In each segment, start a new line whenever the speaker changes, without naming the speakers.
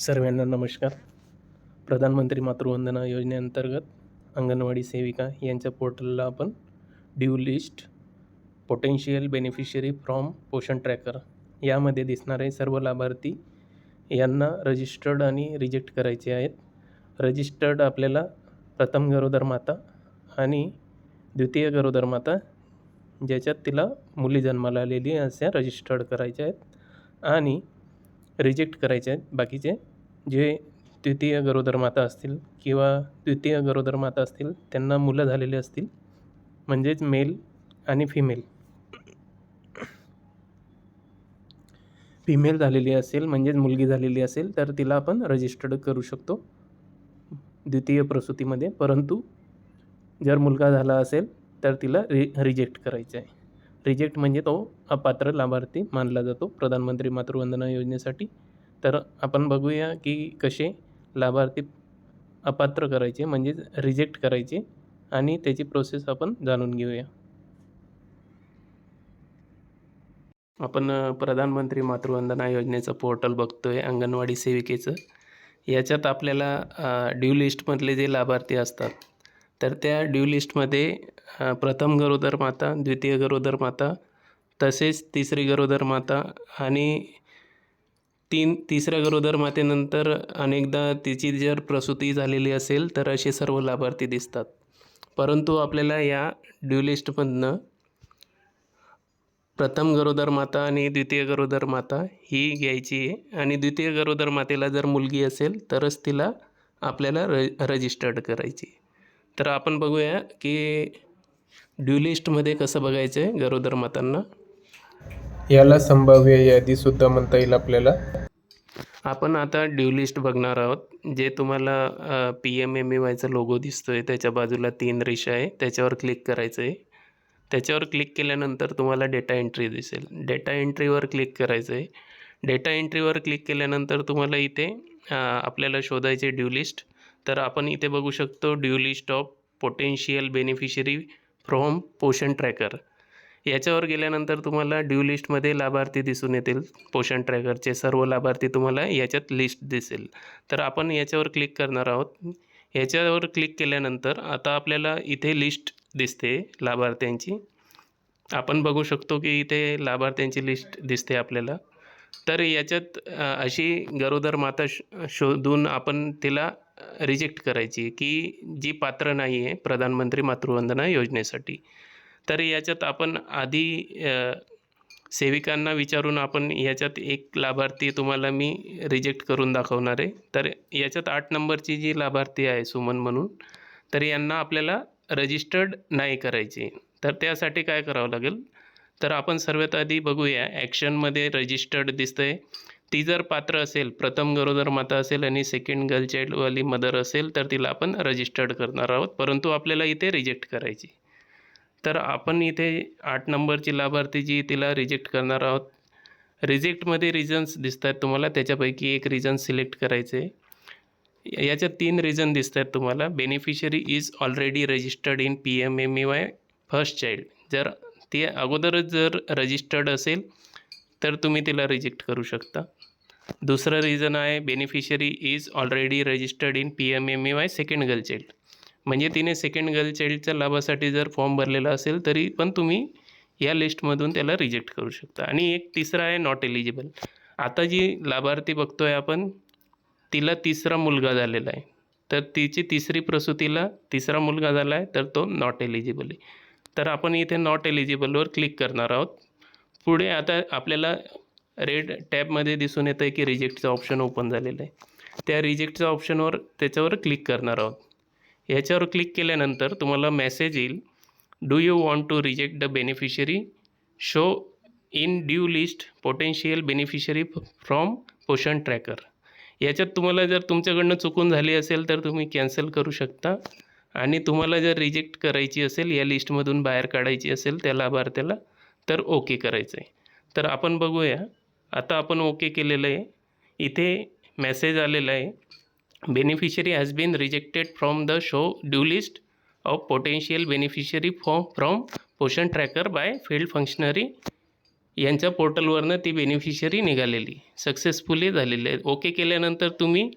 सर्वांना नमस्कार. प्रधानमंत्री मातृवंदना योजनेअंतर्गत अंगणवाडी सेविका यांच्या पोर्टलला आपण due list potential beneficiary from Poshan tracker यामध्ये दिसणारे सर्व लाभार्थी यांना रजिस्टर्ड आणि रिजेक्ट करायचे आहेत. रजिस्टर्ड आपल्याला प्रथम गरोदर माता आणि द्वितीय गरोदर माता ज्याच्यात तिला मुली जन्माला आलेली अशा रजिस्टर्ड करायच्या आहेत आणि रिजेक्ट करायचे आहेत. बाकीचे जे द्वितीय गरोदर माता असतील किंवा द्वितीय गरोदर माता असतील त्यांना मुलं झालेली असतील म्हणजेच मेल आणि फिमेल फिमेल झालेली असेल म्हणजेच मुलगी झालेली असेल तर तिला आपण रजिस्टर्ड करू शकतो द्वितीय प्रसूतीमध्ये. परंतु जर मुलगा झाला असेल तर तिला रि रिजेक्ट करायचं आहे. रिजेक्ट म्हणजे तो अपात्र लाभार्थी मानला जातो. प्रधानमंत्री मातृवंदना योजनेसाठी तर आपण बघूया की कसे लाभार्थी अपात्र करायचे म्हणजेच रिजेक्ट करायचे आणि त्याची प्रोसेस आपण जाणून घेऊया. आपण प्रधानमंत्री मातृवंदना योजनेचं पोर्टल बघतोय अंगणवाडी सेविकेचं. याच्यात आपल्याला ड्यू लिस्टमधले जे लाभार्थी असतात तर त्या ड्यू लिस्टमध्ये प्रथम गरोदर माता द्वितीय गरोदर माता तसेच तिसरी गरोदर माता आणि तीन तिसऱ्या गरोदर मातेनंतर अनेकदा तिची जर प्रसूती झालेली असेल तर असे सर्व लाभार्थी दिसतात. परंतु आपल्याला या ड्युलिस्टमधनं प्रथम गरोदर माता आणि द्वितीय गरोदर माता ही घ्यायची आहे. आणि द्वितीय गरोदर मातेला जर मुलगी असेल तरच तिला आपल्याला र रजिस्टर्ड करायची तर आपण बघूया की ड्युलिस्टमध्ये कसं बघायचं आहे गरोदर मातांना. याला संभाव्य यादीसुद्धा म्हणता येईल आपल्याला. आपण आता ड्यू लिस्ट बघणार आहोत. जे तुम्हाला पी एम एम ई वायचा लोगो दिसतो आहे त्याच्या बाजूला तीन रेषा आहे. त्याच्यावर क्लिक करायचं आहे त्याच्यावर क्लिक केल्यानंतर तुम्हाला डेटा एंट्री दिसेल. डेटा एंट्रीवर क्लिक करायचं आहे डेटा एंट्रीवर क्लिक केल्यानंतर तुम्हाला इथे आपल्याला शोधायचे ड्यू लिस्ट तर आपण इथे बघू शकतो due list of potential beneficiary from Poshan tracker याच्यावर गेल्यानंतर तुम्हाला ड्यू लिस्टमध्ये लाभार्थी दिसून येतील. पोषण ट्रॅकरचे सर्व लाभार्थी तुम्हाला याच्यात लिस्ट दिसेल. तर आपण याच्यावर क्लिक करणार आहोत. याच्यावर क्लिक केल्यानंतर आता आपल्याला इथे लिस्ट दिसते लाभार्थ्यांची. आपण बघू शकतो की इथे लाभार्थ्यांची लिस्ट दिसते आपल्याला. तर याच्यात अशी गरोदर माता श शोधून आपण तिला रिजेक्ट करायची की जी पात्र नाही आहे प्रधानमंत्री मातृवंदना योजनेसाठी. तर याच्यात आपण आधी सेविकांना विचारून आपण याच्यात एक लाभार्थी तुम्हाला मी रिजेक्ट करून दाखवणार आहे. तर याच्यात आठ नंबरची जी लाभार्थी आहे सुमन म्हणून तर यांना आपल्याला रजिस्टर्ड नाही करायची. तर त्यासाठी काय करावं लागेल? तर आपण सर्वात आधी बघूया ॲक्शनमध्ये रजिस्टर्ड दिसतं आहे ती जर पात्र असेल प्रथम गरोदर माता असेल आणि सेकंड गर्ल चाइल्डवाली मदर असेल तर तिला आपण रजिस्टर्ड करणार आहोत. परंतु आपल्याला इथे रिजेक्ट करायची. तर आपण इथे आठ नंबरची लाभार्थी जी तिला रिजेक्ट करणार आहोत. रिजेक्टमध्ये रिझन्स दिसत आहेत तुम्हाला त्याच्यापैकी एक रिझन सिलेक्ट करायचे आहे. याच्यात तीन रिझन दिसत आहेत तुम्हाला. Beneficiary is already registered in P M M E Y first child जर ते अगोदरच जर रजिस्टर्ड असेल तर तुम्ही तिला रिजेक्ट करू शकता. दुसरं रिझन आहे beneficiary is already registered in P M M E Y second girl child म्हणजे तिने सेकंड गर्ल चाइल्डच्या लाभासाठी जर फॉर्म भरलेला असेल तरी पण तुम्ही या लिस्टमधून त्याला रिजेक्ट करू शकता. आणि एक तिसरा आहे नॉट एलिजिबल आता जी लाभार्थी बघतो आहे आपण तिला तिसरा मुलगा झालेला आहे. तर तिची तिसरी प्रसूतीला तिसरा मुलगा झाला आहे तर तो नॉट एलिजिबल आहे. तर आपण इथे नॉट एलिजिबलवर क्लिक करणार आहोत. पुढे आता आपल्याला रेड टॅबमध्ये दिसून येतं आहे की रिजेक्टचं ऑप्शन ओपन झालेलं आहे. त्या रिजेक्टच्या ऑप्शनवर त्याच्यावर क्लिक करणार आहोत. याच्यावर क्लिक केल्यानंतर तुम्हाला मेसेज येईल. Do you want to reject the beneficiary show in due list potential beneficiary from Poshan tracker याच्यात तुम्हाला जर तुमच्याकडनं चुकून झाली असेल तर तुम्ही कॅन्सल करू शकता. आणि तुम्हाला जर रिजेक्ट करायची असेल या लिस्टमधून बाहेर काढायची असेल त्या लाभार्थ्याला तर ओके करायचं आहे तर आपण बघूया. आता आपण ओके केलेलं आहे. इथे मेसेज आलेला आहे. Beneficiary has been rejected from the show due list of potential beneficiary from from Poshan tracker by field functionary यांच्या पोर्टलवरनं ती बेनिफिशरी निघालेली. सक्सेसफुली झालेली. आहे ओके केल्यानंतर तुम्ही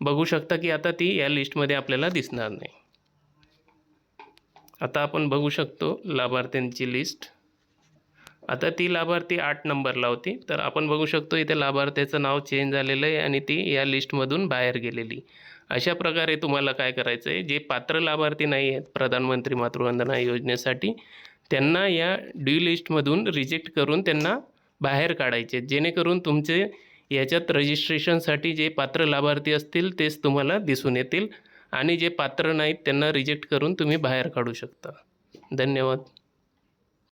बघू शकता की आता ती या लिस्टमध्ये आपल्याला दिसणार नाही. आता आपण बघू शकतो लाभार्थ्यांची लिस्ट आता ती लाभार्थी आठ नंबरला होती. तर आपण बघू शकतो इथे लाभार्थ्याचं नाव चेंज झालेलं आहे आणि ती या लिस्टमधून बाहेर गेलेली. अशा प्रकारे तुम्हाला काय करायचं आहे जे पात्र लाभार्थी नाही आहेत प्रधानमंत्री मातृवंदना योजनेसाठी त्यांना या ड्यू लिस्टमधून रिजेक्ट करून त्यांना बाहेर काढायचे. जेणेकरून तुमचे याच्यात रजिस्ट्रेशनसाठी जे पात्र लाभार्थी असतील तेच तुम्हाला दिसून येतील. आणि जे पात्र नाहीत त्यांना रिजेक्ट करून तुम्ही बाहेर काढू शकता. धन्यवाद.